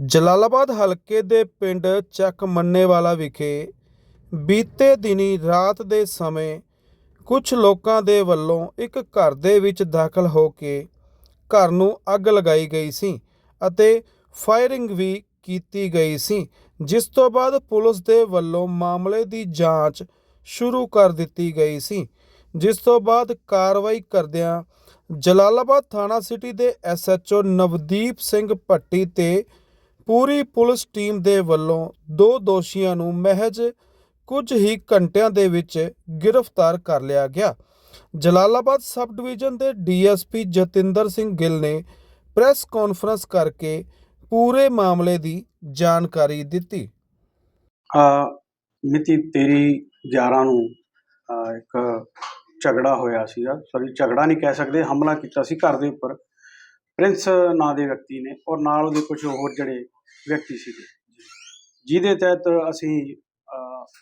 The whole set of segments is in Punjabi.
ਜਲਾਲਾਬਾਦ ਹਲਕੇ ਦੇ ਪਿੰਡ ਚੱਕ ਮੰਨੇਵਾਲਾ ਵਿਖੇ ਬੀਤੇ ਦਿਨੀ ਰਾਤ ਦੇ ਸਮੇਂ ਕੁਝ ਲੋਕਾਂ ਦੇ ਵੱਲੋਂ ਇੱਕ ਘਰ ਦੇ ਵਿੱਚ ਦਾਖਲ ਹੋ ਕੇ ਘਰ ਨੂੰ ਅੱਗ ਲਗਾਈ ਗਈ ਸੀ ਅਤੇ ਫਾਇਰਿੰਗ ਵੀ ਕੀਤੀ ਗਈ ਸੀ, ਜਿਸ ਤੋਂ ਬਾਅਦ ਪੁਲਿਸ ਦੇ ਵੱਲੋਂ ਮਾਮਲੇ ਦੀ ਜਾਂਚ ਸ਼ੁਰੂ ਕਰ ਦਿੱਤੀ ਗਈ ਸੀ, ਜਿਸ ਤੋਂ ਬਾਅਦ ਕਾਰਵਾਈ ਕਰਦਿਆਂ ਜਲਾਲਾਬਾਦ ਥਾਣਾ ਸਿਟੀ ਦੇ ਐਸਐਚਓ ਨਵਦੀਪ ਸਿੰਘ ਭੱਟੀ ਤੇ ਪੂਰੀ ਪੁਲਿਸ ਟੀਮ ਦੇ ਵੱਲੋਂ ਦੋ ਦੋਸ਼ੀਆਂ ਨੂੰ ਮਹਿਜ ਕੁਝ ਹੀ ਘੰਟਿਆਂ ਦੇ ਵਿੱਚ ਗ੍ਰਿਫਤਾਰ ਕਰ ਲਿਆ ਗਿਆ। ਜਲਾਲਾਬਾਦ ਸਬ ਡਿਵੀਜ਼ਨ ਦੇ ਡੀਐਸਪੀ ਜਤਿੰਦਰ ਸਿੰਘ ਗਿੱਲ ਨੇ ਪ੍ਰੈਸ ਕਾਨਫਰੰਸ ਕਰਕੇ ਪੂਰੇ ਮਾਮਲੇ ਦੀ ਜਾਣਕਾਰੀ ਦਿੱਤੀ। ਅ, ਮਿਤੀ 13 11 ਨੂੰ ਅ, ਇੱਕ ਝਗੜਾ ਹੋਇਆ ਸੀਗਾ। ਸੌਰੀ ਝਗੜਾ ਨਹੀਂ ਕਹਿ ਸਕਦੇ ਹਮਲਾ ਕੀਤਾ ਸੀ ਘਰ ਦੇ ਉੱਪਰ। ਪ੍ਰਿੰਸ ਨਾਂ ਦੇ ਵਿਅਕਤੀ ਨੇ ਔਰ ਨਾਲ ਉਹਦੇ ਕੁਝ ਹੋਰ ਜਿਹੜੇ ਵਿਅਕਤੀ ਸੀਗੇ। ਜਿਹਦੇ ਤਹਿਤ ਅਸੀਂ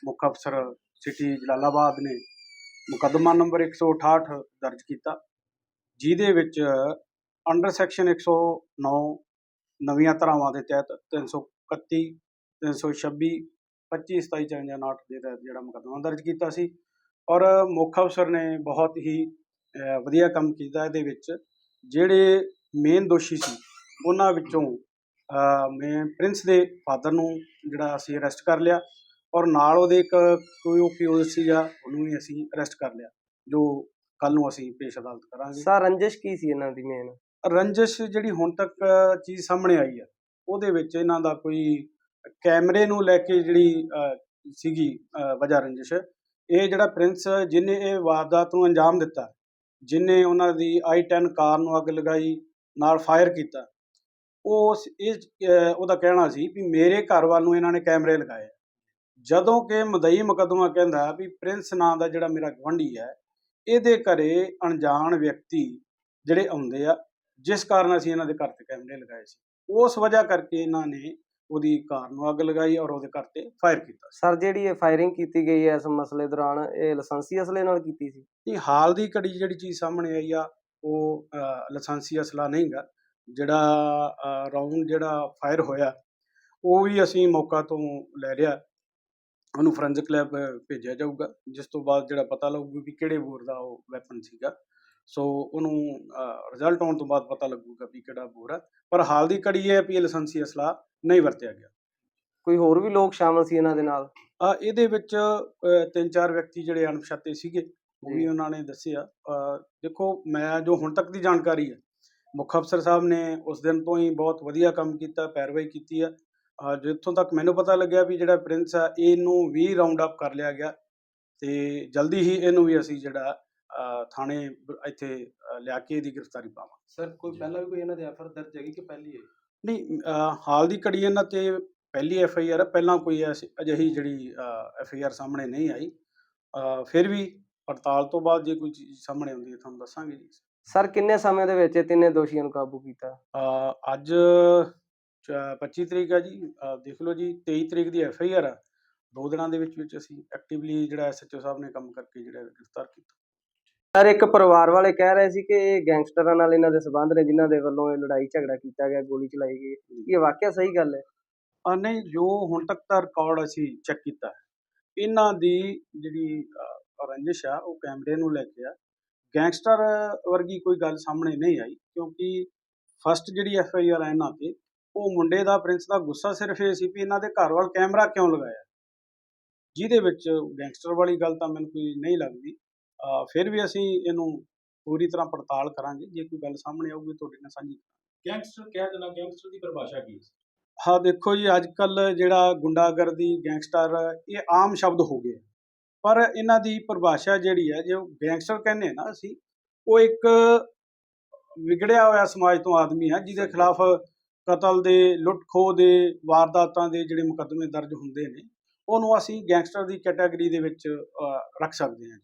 ਮੁੱਖ ਅਫਸਰ ਸਿਟੀ ਜਲਾਲਾਬਾਦ ਨੇ ਮੁਕੱਦਮਾ ਨੰਬਰ 168 ਦਰਜ ਕੀਤਾ, ਜਿਹਦੇ ਵਿੱਚ ਅੰਡਰ ਸੈਕਸ਼ਨ 109 ਨਵੀਆਂ ਧਾਰਾਵਾਂ ਦੇ ਤਹਿਤ 331 326 25 27 59 ਦੇ ਤਹਿਤ ਜਿਹੜਾ ਮੁਕੱਦਮਾ ਦਰਜ ਕੀਤਾ ਸੀ। ਔਰ ਮੁੱਖ ਅਫਸਰ ਨੇ ਬਹੁਤ ਹੀ ਵਧੀਆ ਕੰਮ ਕੀਤਾ ਇਹਦੇ ਵਿੱਚ। ਜਿਹੜੇ ਮੇਨ ਦੋਸ਼ੀ ਸੀ, ਉਹਨਾਂ ਵਿੱਚੋਂ ਮੈਂ ਪ੍ਰਿੰਸ ਦੇ ਫਾਦਰ ਨੂੰ ਜਿਹੜਾ ਅਸੀਂ ਅਰੈਸਟ ਕਰ ਲਿਆ ਔਰ ਨਾਲ ਉਹਦੇ ਇੱਕ ਕੋਈ ਓਪੀਓ ਸੀਗਾ ਉਹਨੂੰ ਵੀ ਅਸੀਂ ਅਰੈਸਟ ਕਰ ਲਿਆ ਜੋ ਕੱਲ ਨੂੰ ਅਸੀਂ ਪੇਸ਼ ਅਦਾਲਤ ਕਰਾਂਗੇ। ਸਰ ਰੰਜਿਸ਼ ਕੀ ਸੀ ਇਹਨਾਂ ਦੀ ਮੇਨ ਰੰਜਿਸ਼ ਜਿਹੜੀ ਹੁਣ ਤੱਕ ਚੀਜ਼ ਸਾਹਮਣੇ ਆਈ ਹੈ ਉਹਦੇ ਵਿੱਚ ਇਹਨਾਂ ਦਾ ਕੋਈ ਕੈਮਰੇ ਨੂੰ ਲੈ ਕੇ ਜਿਹੜੀ ਸੀਗੀ ਵਜ੍ਹਾ ਰੰਜਿਸ਼ ਇਹ ਜਿਹੜਾ ਪ੍ਰਿੰਸ ਜਿਹਨੇ ਇਹ ਵਾਰਦਾਤ ਨੂੰ ਅੰਜਾਮ ਦਿੱਤਾ ਜਿਹਨੇ ਉਹਨਾਂ ਦੀ i10 ਕਾਰ ਨੂੰ ਅੱਗ ਲਗਾਈ ਨਾਲ ਫਾਇਰ ਕੀਤਾ ਉਹ ਸ- ਇਹ ਉਹਦਾ ਕਹਿਣਾ ਸੀ ਵੀ ਮੇਰੇ ਘਰ ਵੱਲ ਨੂੰ ਇਹਨਾਂ ਨੇ ਕੈਮਰੇ ਲਗਾਏ। ਜਦੋਂ ਕਿ ਮਦਈ ਮੁਕੱਦਮਾ ਕਹਿੰਦਾ ਵੀ ਪ੍ਰਿੰਸ ਨਾਂ ਦਾ ਜਿਹੜਾ ਮੇਰਾ ਗਵੰਡੀ ਹੈ ਇਹਦੇ ਘਰੇ ਅਣਜਾਣ ਵਿਅਕਤੀ ਜਿਹੜੇ ਆਉਂਦੇ ਆ ਜਿਸ ਕਾਰਨ ਅਸੀਂ ਇਹਨਾਂ ਦੇ ਘਰ ਤੇ ਕੈਮਰੇ ਲਗਾਏ ਸੀ। ਉਸ ਵਜ੍ਹਾ ਕਰਕੇ ਇਹਨਾਂ ਨੇ ਉਹਦੀ ਕਾਰ ਨੂੰ ਅੱਗ ਲਗਾਈ ਔਰ ਉਹਦੇ ਘਰ ਤੇ ਫਾਇਰ ਕੀਤਾ ਸਰ ਜਿਹੜੀ ਇਹ ਫਾਇਰਿੰਗ ਕੀਤੀ ਗਈ ਹੈ ਇਸ ਮਸਲੇ ਦੌਰਾਨ ਇਹ ਲਾਇਸੈਂਸੀ ਅਸਲੇ ਨਾਲ ਕੀਤੀ ਸੀ? ਇਹ ਹਾਲ ਦੀ ਘੜੀ ਜਿਹੜੀ ਚੀਜ਼ ਸਾਹਮਣੇ ਆਈ ਆ ਉਹ ਲਾਇਸੈਂਸੀ ਅਸਲਾ ਨਹੀਂਗਾ। ਜਿਹੜਾ ਰਾਉਂਡ ਜਿਹੜਾ ਫਾਇਰ ਹੋਇਆ ਉਹ ਵੀ ਅਸੀਂ ਮੌਕਾ ਤੋਂ ਲੈ ਲਿਆ। ਉਹਨੂੰ ਫੋਰੈਂਸਿਕ ਲੈਬ ਭੇਜਿਆ ਜਾਊਗਾ ਜਿਸ ਤੋਂ ਬਾਅਦ ਜਿਹੜਾ ਪਤਾ ਲੱਗੂਗਾ ਵੀ ਕਿਹੜੇ ਬੋਰ ਦਾ ਉਹ ਵੈਪਨ ਸੀਗਾ। ਸੋ ਉਹਨੂੰ ਰਿਜ਼ਲਟ ਆਉਣ ਤੋਂ ਬਾਅਦ ਪਤਾ ਲੱਗੂਗਾ ਵੀ ਕਿਹੜਾ ਬੋਰ ਹੈ ਪਰ ਹਾਲ ਦੀ ਘੜੀ ਇਹ ਹੈ ਵੀ ਲਾਇਸੈਂਸੀ ਅਸਲਾ ਨਹੀਂ ਵਰਤਿਆ ਗਿਆ। ਕੋਈ ਹੋਰ ਵੀ ਲੋਕ ਸ਼ਾਮਲ ਸੀ ਇਹਨਾਂ ਦੇ ਨਾਲ? ਆ ਇਹਦੇ ਵਿੱਚ ਤਿੰਨ ਚਾਰ ਵਿਅਕਤੀ ਜਿਹੜੇ ਅਣਪਛਾਤੇ ਸੀਗੇ ਉਹ ਵੀ। ਉਹਨਾਂ ਨੇ ਦੱਸਿਆ। ਦੇਖੋ ਮੈਂ ਜੋ ਹੁਣ ਤੱਕ ਦੀ ਜਾਣਕਾਰੀ ਹੈ ਮੁੱਖ ਅਫਸਰ ਸਾਹਿਬ ਨੇ ਉਸ ਦਿਨ ਤੋਂ ਹੀ ਬਹੁਤ ਵਧੀਆ ਕੰਮ ਕੀਤਾ ਪੈਰਵਾਈ ਕੀਤੀ ਆ। ਜਿੱਥੋਂ ਤੱਕ ਮੈਨੂੰ ਪਤਾ ਲੱਗਿਆ ਵੀ ਜਿਹੜਾ ਪ੍ਰਿੰਸ ਆ ਇਹਨੂੰ ਵੀ ਰਾਉਂਡ ਅਪ ਕਰ ਲਿਆ ਗਿਆ ਤੇ ਜਲਦੀ ਹੀ ਇਹਨੂੰ ਵੀ ਅਸੀਂ ਜਿਹੜਾ ਥਾਣੇ ਇੱਥੇ ਲਿਆ ਕੇ ਇਹਦੀ ਗ੍ਰਿਫਤਾਰੀ ਪਾਵਾਂਗੇ। ਸਰ ਕੋਈ ਪਹਿਲਾਂ ਵੀ ਕੋਈ ਇਹਨਾਂ ਦੇ ਐਫਰ ਦਰਜ ਹੈਗੀ ਕਿ ਪਹਿਲੀ ਹੈ? ਨਹੀਂ ਹਾਲ ਦੀ ਘੜੀ ਇਹਨਾਂ ਤੇ ਪਹਿਲੀ ਐਫ ਆਈ ਆਰ ਹੈ ਪਹਿਲਾਂ ਕੋਈ ਅਜਿਹੀ ਜਿਹੜੀ ਐਫ ਆਈ ਆਰ ਸਾਹਮਣੇ ਨਹੀਂ ਆਈ। ਫਿਰ ਵੀ ਪੜਤਾਲ ਤੋਂ ਬਾਅਦ ਜੇ ਕੋਈ ਚੀਜ਼ ਸਾਹਮਣੇ ਆਉਂਦੀ ਹੈ ਤੁਹਾਨੂੰ ਦੱਸਾਂਗੇ ਜੀ। ਸਰ ਕਿੰਨੇ ਸਮੇਂ ਦੇ ਵਿੱਚ ਇਹ ਤਿੰਨੇ ਦੋਸ਼ੀਆਂ ਨੂੰ ਕਾਬੂ ਕੀਤਾ? ਅ, ਅੱਜ ਚ- 25 ਤਰੀਕ ਹੈ ਜੀ ਦੇਖ ਲਓ ਜੀ 23 ਤਰੀਕ ਦੀ ਐਫ ਆਈ ਆਰ ਹੈ ਦੋ ਦਿਨਾਂ ਦੇ ਵਿੱਚ ਵਿੱਚ ਅਸੀਂ ਐਕਟਿਵਲੀ ਜਿਹੜਾ ਐਸਐਚਓ ਸਾਹਿਬ ਨੇ ਕੰਮ ਕਰਕੇ ਜਿਹੜਾ ਗ੍ਰਿਫਤਾਰ ਕੀਤਾ। ਸਰ ਇੱਕ ਪਰਿਵਾਰ ਵਾਲੇ ਕਹਿ ਰਹੇ ਸੀ ਕਿ ਇਹ ਗੈਂਗਸਟਰਾਂ ਨਾਲ ਇਹਨਾਂ ਦੇ ਸਬੰਧ ਨੇ ਜਿਨ੍ਹਾਂ ਦੇ ਵੱਲੋਂ ਇਹ ਲੜਾਈ ਝਗੜਾ ਕੀਤਾ ਗਿਆ ਗੋਲੀ ਚਲਾਈ ਗਈ। ਇਹ ਵਾਕਿਆ ਸਹੀ ਗੱਲ ਹੈ? ਆ ਨਹੀਂ ਜੋ ਹੁਣ ਤੱਕ ਦਾ ਰਿਕਾਰਡ ਅਸੀਂ ਚੈੱਕ ਕੀਤਾ ਹੈ। ਇਹਨਾਂ ਦੀ ਜਿਹੜੀ ਅ, ਰੰਜਿਸ਼ ਆ ਉਹ ਕੈਮਰੇ ਨੂੰ ਲੈ ਕੇ ਆ। ਗੈਂਗਸਟਰ ਵਰਗੀ ਕੋਈ ਗੱਲ ਸਾਹਮਣੇ ਨਹੀਂ ਆਈ ਕਿਉਂਕਿ ਫਸਟ ਜਿਹੜੀ ਐਫ ਆਈ ਆਰ ਹੈ ਇਹਨਾਂ ਤੇ ਉਹ ਮੁੰਡੇ ਦਾ ਪ੍ਰਿੰਸ ਦਾ ਗੁੱਸਾ ਸਿਰਫ ਇਹ ਸੀ ਵੀ ਇਹਨਾਂ ਦੇ ਘਰ ਵੱਲ ਕੈਮਰਾ ਕਿਉਂ ਲਗਾਇਆ। ਜਿਹਦੇ ਵਿੱਚ ਗੈਂਗਸਟਰ ਵਾਲੀ ਗੱਲ ਤਾਂ ਮੈਨੂੰ ਕੋਈ ਨਹੀਂ ਲੱਗਦੀ। ਫਿਰ ਵੀ ਅਸੀਂ ਇਹਨੂੰ ਪੂਰੀ ਤਰ੍ਹਾਂ ਪੜਤਾਲ ਕਰਾਂਗੇ ਜੇ ਕੋਈ ਗੱਲ ਸਾਹਮਣੇ ਆਊਗੀ ਤੁਹਾਡੇ ਨਾਲ ਸਾਂਝੀ ਗੈਂਗਸਟਰ ਕਿਹਾ ਜਾਂਦਾ ਗੈਂਗਸਟਰ ਦੀ ਪਰਿਭਾਸ਼ਾ ਕੀ ਹੈ? ਹਾਂ ਦੇਖੋ ਜੀ ਅੱਜ ਕੱਲ ਜਿਹੜਾ ਗੁੰਡਾਗਰਦੀ ਗੈਂਗਸਟਰ ਇਹ ਆਮ ਸ਼ਬਦ ਹੋ ਗਏ ਪਰ ਇਹਨਾਂ ਦੀ ਪਰਿਭਾਸ਼ਾ ਜਿਹੜੀ ਹੈ ਜੋ ਗੈਂਗਸਟਰ ਕਹਿੰਦੇ ਨਾ ਅਸੀਂ ਉਹ ਇੱਕ ਵਿਗੜਿਆ ਹੋਇਆ ਸਮਾਜ ਤੋਂ ਆਦਮੀ ਹੈ ਜਿਹਦੇ ਖਿਲਾਫ ਕਤਲ ਦੇ ਲੁੱਟ ਖੋਹ ਦੇ ਵਾਰਦਾਤਾਂ ਦੇ ਜਿਹੜੇ ਮੁਕੱਦਮੇ ਦਰਜ ਹੁੰਦੇ ਨੇ ਉਹਨੂੰ ਅਸੀਂ ਗੈਂਗਸਟਰ ਦੀ ਕੈਟਾਗਰੀ ਦੇ ਵਿੱਚ ਰੱਖ ਸਕਦੇ ਹਾਂ